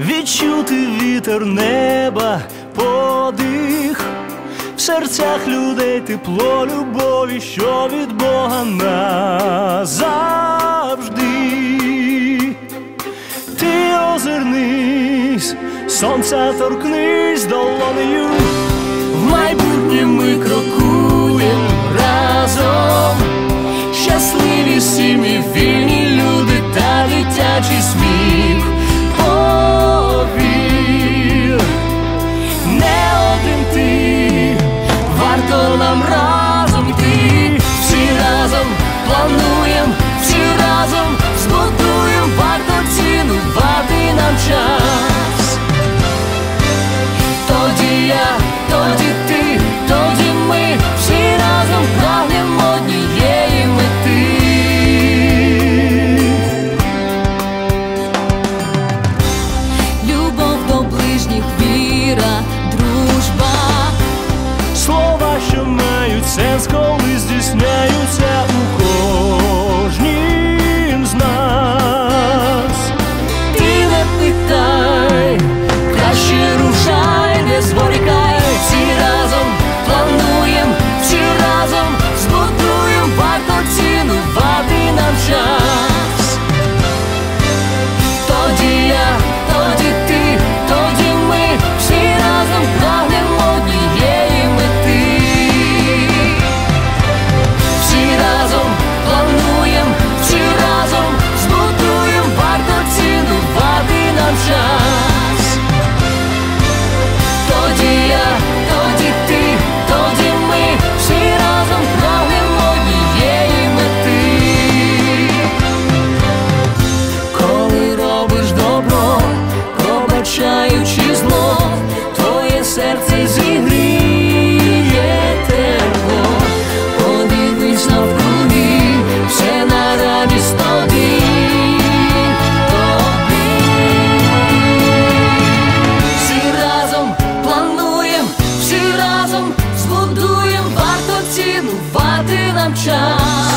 відчути вітер неба, подих, в серцях людей тепло, любові, що від Бога назавжди. Ти озирнись, сонця торкнись долонею, в майбутнє ми крокуємо разом, щасливі сім'ї вільні люди та дитячі сміх. то нам разом ти всі разом плануєм, всі разом збудуєм, варто цінувати нам час. I'm trying.